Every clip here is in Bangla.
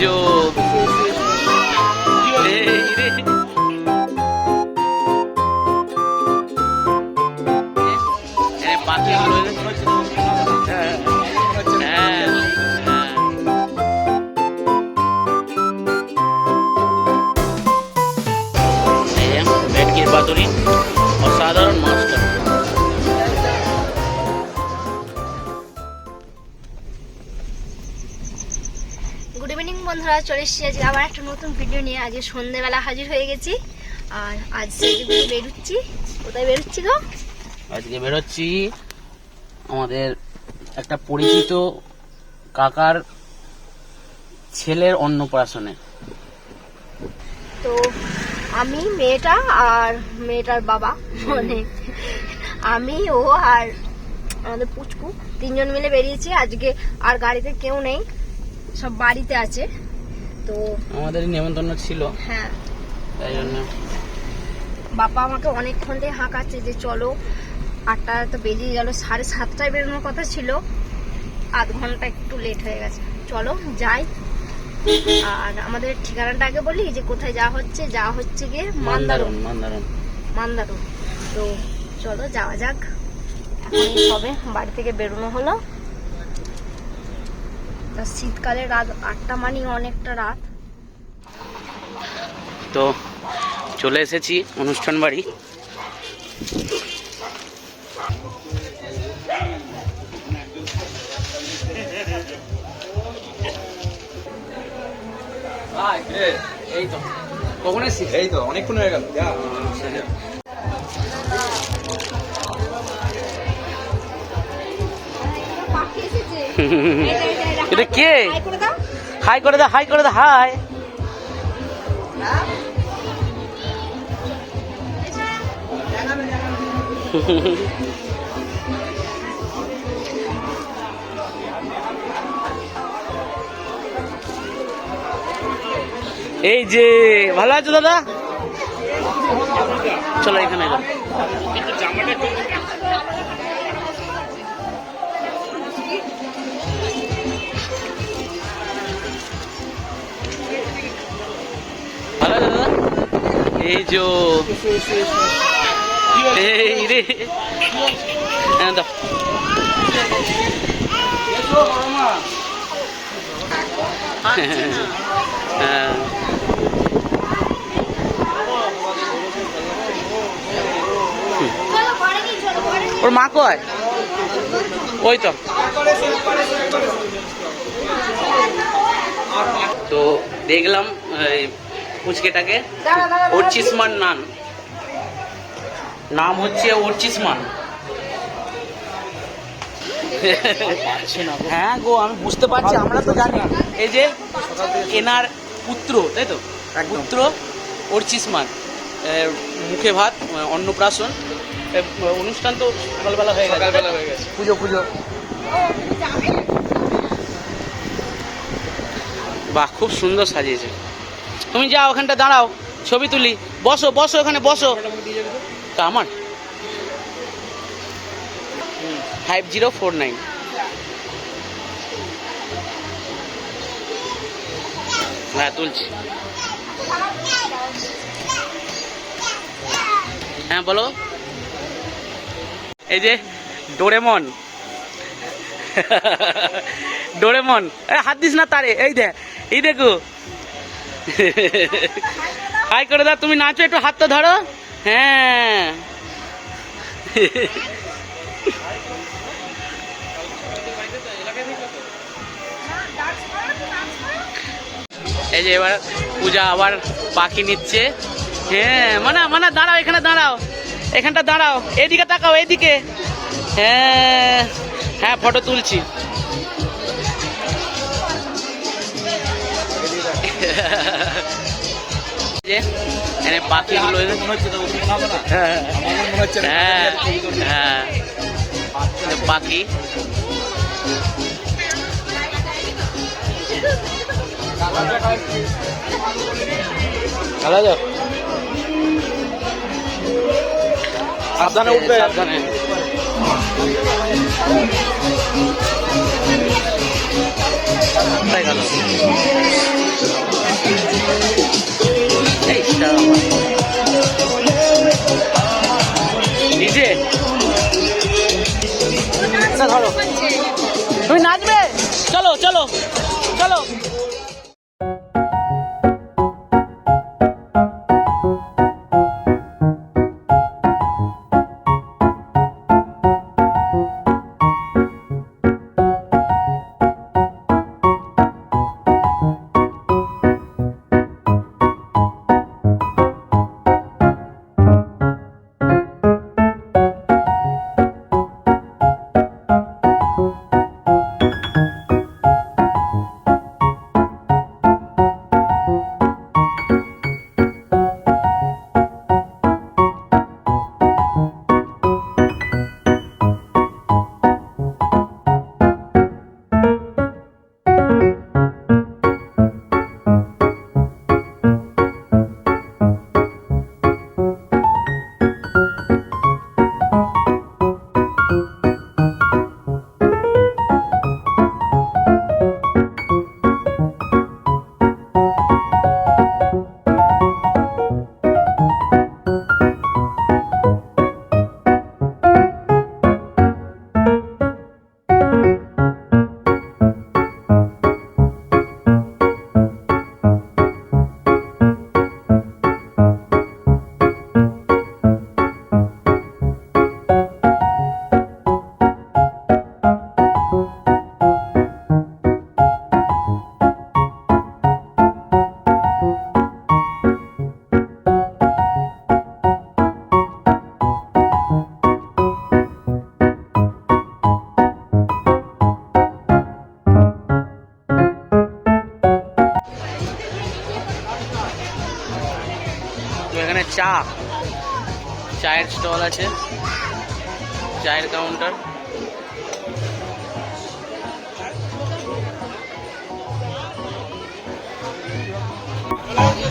যো গুড ইভিনিং বন্ধুরা চলে এসেছি আজকে আবার একটা নতুন ভিডিও নিয়ে। আজকে সন্ধেবেলা হাজির হয়ে গেছি। আর আজ সেদিকে বেরোচ্ছি। কোথায় বেরোচ্ছি গো? আজকে বেরোচ্ছি আমাদের একটা পরিচিত কাকার ছেলের অন্নপ্রাশনে। তো আমি মেয়েটা আর মেয়েটার বাবা মানে আমি ও আর আমাদের পুচকু তিনজন মিলে বেরিয়েছি। আজকে আর গাড়িতে কেউ নেই। সব বাড়িতে আছে। তো আমাদের নেমন্তন্ন ছিল। হ্যাঁ। তাই জন্য। বাবা আমাকে অনেকক্ষণ থেকে হাঁকাচ্ছে যে চলো আটটা তো বেরিয়ে গেল সাড়ে সাতটায় বেরোনোর কথা ছিল। আধ ঘণ্টা একটু লেট হয়ে গেছে। চলো যাই। আর আমাদের ঠিকানাটা আগে বলি যে কোথায় যাওয়া হচ্ছে যাওয়া হচ্ছে গিয়ে মান্দারণ মান্দারণ মান্দারণ তো চলো যাওয়া যাক। এখন সবে বাড়ি থেকে বেরোনো হলো। তা শীতকালে রাত আটটা মানে অনেকটা রাত। তো চলে এসেছি অনুষ্ঠান বাড়ি। এই তো কখন এসেছিস এই তো অনেকক্ষণ হয়ে গেল এটা কে? হাই করে দে হাই করে দে হাই। এই যে ভালো আছো দাদা? চলো এখানে এলো। এই যো এই রে। হ্যাঁ দাও। হ্যাঁ। ওর মা কয়? ওই তো। তো দেখলাম পুচকেটাকে ওরচিসমান নান। নাম হচ্ছে ওরচিসমান। হ্যাঁ গো আমি বুঝতে পারছি আমরা তো জানি। এই যে এনার পুত্র তাই তো? পুত্র ওরচিসমান। মুখে ভাত অন্নপ্রাশন। অনুষ্ঠান তো সকালবেলা হয়ে গেছে। সকালবেলা হয়ে গেছে। পুজো পুজো। বাহ খুব সুন্দর সাজিয়েছে। তুমি যাও ওখানটা দাঁড়াও, ছবি তুলি। বসো বসো ওখানে, বসো। তা আমার? ফাইভ জিরো ফোর নাইন হ্যাঁ তুলছি। হ্যাঁ বলো। এই যে, ডোরেমন। ডোরেমন। হাত দিস না তারে। এই দে, এই দেখো। হাই করে দাও, তুমি নাচো, একটু হাতটা ধরো। হ্যাঁ। এই যে এবার পূজা আবার পাখি নিচ্ছে। হ্যাঁ মানা মানা, দাঁড়াও, এখানে দাঁড়াও। এখানটা দাঁড়াও, এদিকে তাকাও, এদিকে। হ্যাঁ হ্যাঁ ফটো তুলছি। যে এখানে পাখিগুলো হ্যাঁ হ্যাঁ। হ্যাঁ এই পাখি। ভালো আছো সাবধানে উঠবে। সাবধানে। ধরো তুমি নাচবে। চলো চলো চলো।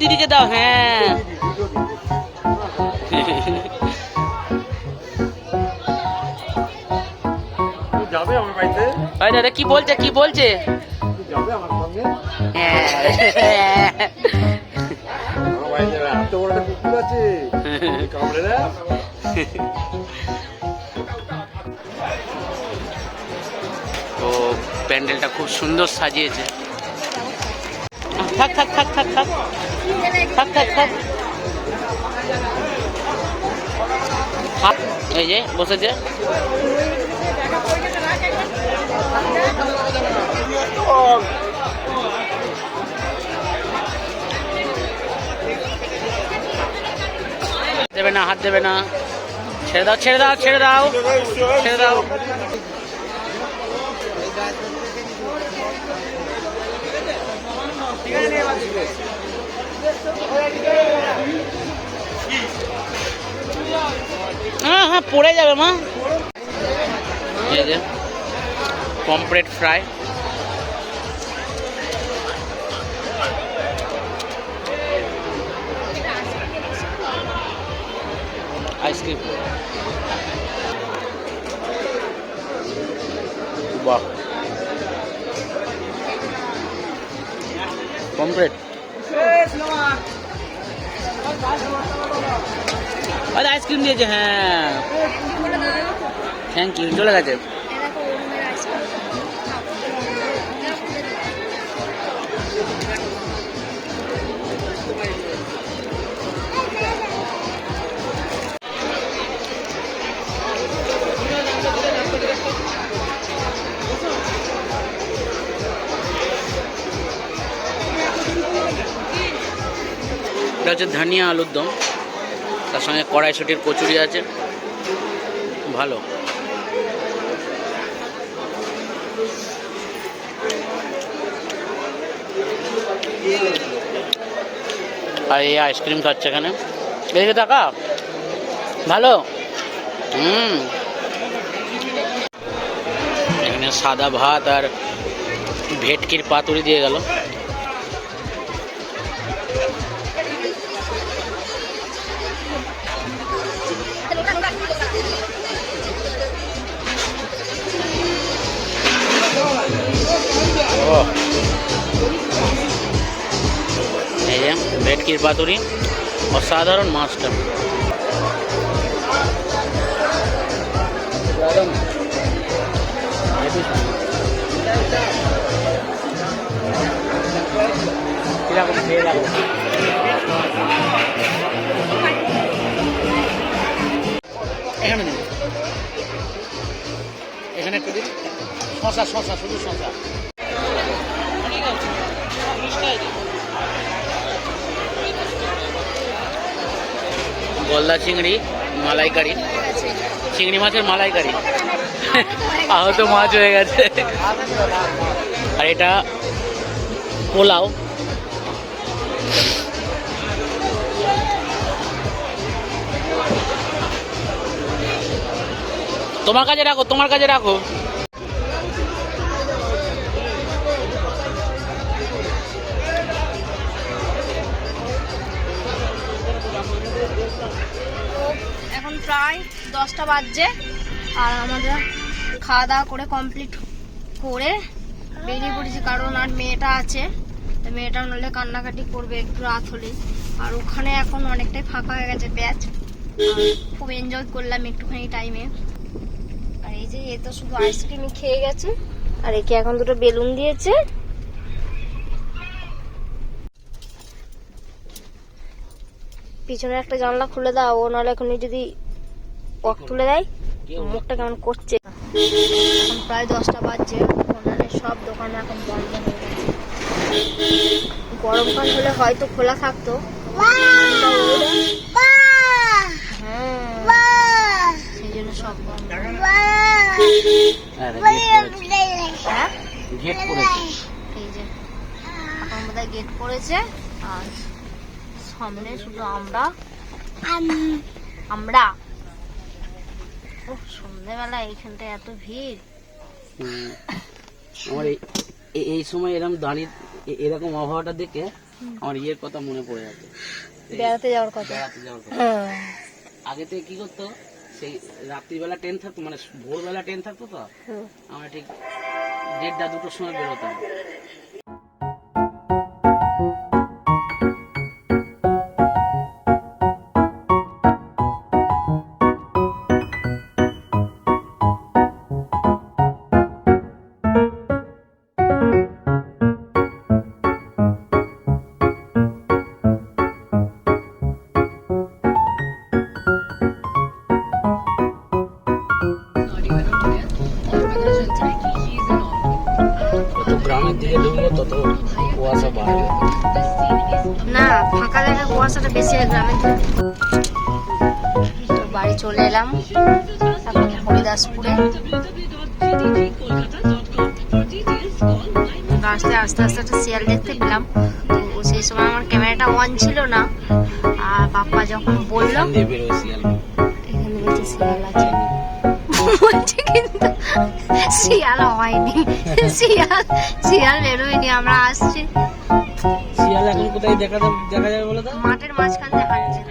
দিদিকে দাও হ্যাঁ। যাবে আমার বাড়িতে? ভাই দাদা কি বলছে কি বলছে? যাবে আমার সঙ্গে। আমার বাড়িতে এত বড় একটা কুকুর আছে। কামড়ে না তো প্যান্ডেলটা খুব সুন্দর সাজিয়েছে। থাক থাক থাক থাক থাক। থাক থাক থাক। থাক। এই যে, বসেছে। দেবে না, হাত দেবে না। ছেড়ে দাও ছেড়ে দাও ছেড়ে দাও। ছেড়ে দাও। হ্যাঁ হ্যাঁ পড়ে যাবে মা। পমপ্লেট ফ্রাই পমপ্লেট আরে আইসক্রিম দিয়েছে হ্যাঁ। থ্যাংক ইউ চলে গেছে। এটা হচ্ছে ধনিয়া আলুর দম। তার সঙ্গে কড়াইশুটির কচুরি আছে। ভালো। আর এই আইসক্রিম খাচ্ছে এখানে। এদিকে টাকা ভালো? হুম। এখানে সাদা ভাত আর ভেটকির পাতুরি দিয়ে গেল। এই যে ভেটকির পাতুরি অসাধারণ মাছটা কীরকম এখানে এখানে একটু দিন। শশা শশা, শুধু শশা। গলদা চিংড়ি, মালাইকারি। চিংড়ি মাছের মালাইকারি। আহত মাছ হয়ে গেছে। আর এটা পোলাও। তোমার কাছে রাখো, তোমার কাছে রাখো। দশটা বাজছে। আর আমাদের খাওয়া দাওয়া করে কমপ্লিট করে বেরিয়ে পড়েছি, কারণ আর মেয়েটা আছে। মেয়েটা নলে কান্নাকাটি করবে একটু রাত হলে আর ওখানে এখন অনেকটাই ফাঁকা হয়ে গেছে ব্যাচ খুব এনজয় করলাম একটুখানি টাইমে আর এই যে, এ তো শুধু আইসক্রিমই খেয়ে গেছে। আর একে এখন দুটো বেলুন দিয়েছে। পিছনে একটা জানলা খুলে দাও, ও নাহলে এখনই যদি ওক তুলে দেয়। মুখটা কেমন করছে? এখন প্রায় দশটা বাজছে। ওনারে সব দোকানে এখন বন্ধ হয়ে গেছে। গরমকাল হলে হয়তো খোলা থাকতো। হ্যাঁ সেই জন্য সব বন্ধ। হ্যাঁ এই যে এখন বোধহয় গেট পড়েছে আর সামনে শুধু আমরা। আমরা? ও সন্ধ্যেবেলা এইখানটায় এত ভিড়। আমার এই এই সময় এরকম দাঁড়িয়ে এরকম আবহাওয়াটা দেখে আমার ইয়ের কথা মনে পড়ে যাচ্ছে। বেড়াতে যাওয়ার কথা। বেড়াতে যাওয়ার কথা। হ্যাঁ। আগে থেকে কি করতো? সেই রাত্রিবেলা ট্রেন থাকতো মানে ভোরবেলা ট্রেন থাকতো তো। আমরা ঠিক দেড়টা দুটোর সময় বেরোতাম। কুয়াশাটা বেশি হয় গ্রামের তো বাড়ি চলে এলাম এখন হরিদাসপুরে। রাস্তায় আস্তে আস্তে একটা শিয়াল দেখতে পেলাম। তো সেই সময় আমার ক্যামেরাটা অন ছিল না। আর বাপ্পা যখন বলল এখান বেরোয় শিয়াল আছে। বলছে কিন্তু শিয়াল হয়নি। শিয়াল শিয়াল বেরোয়নি আমরা আসছি। শিয়াল এখন কোথায় দেখা যাবে দেখা যাবে বলে তো? মাঠের মাঝখান দেখা যাচ্ছে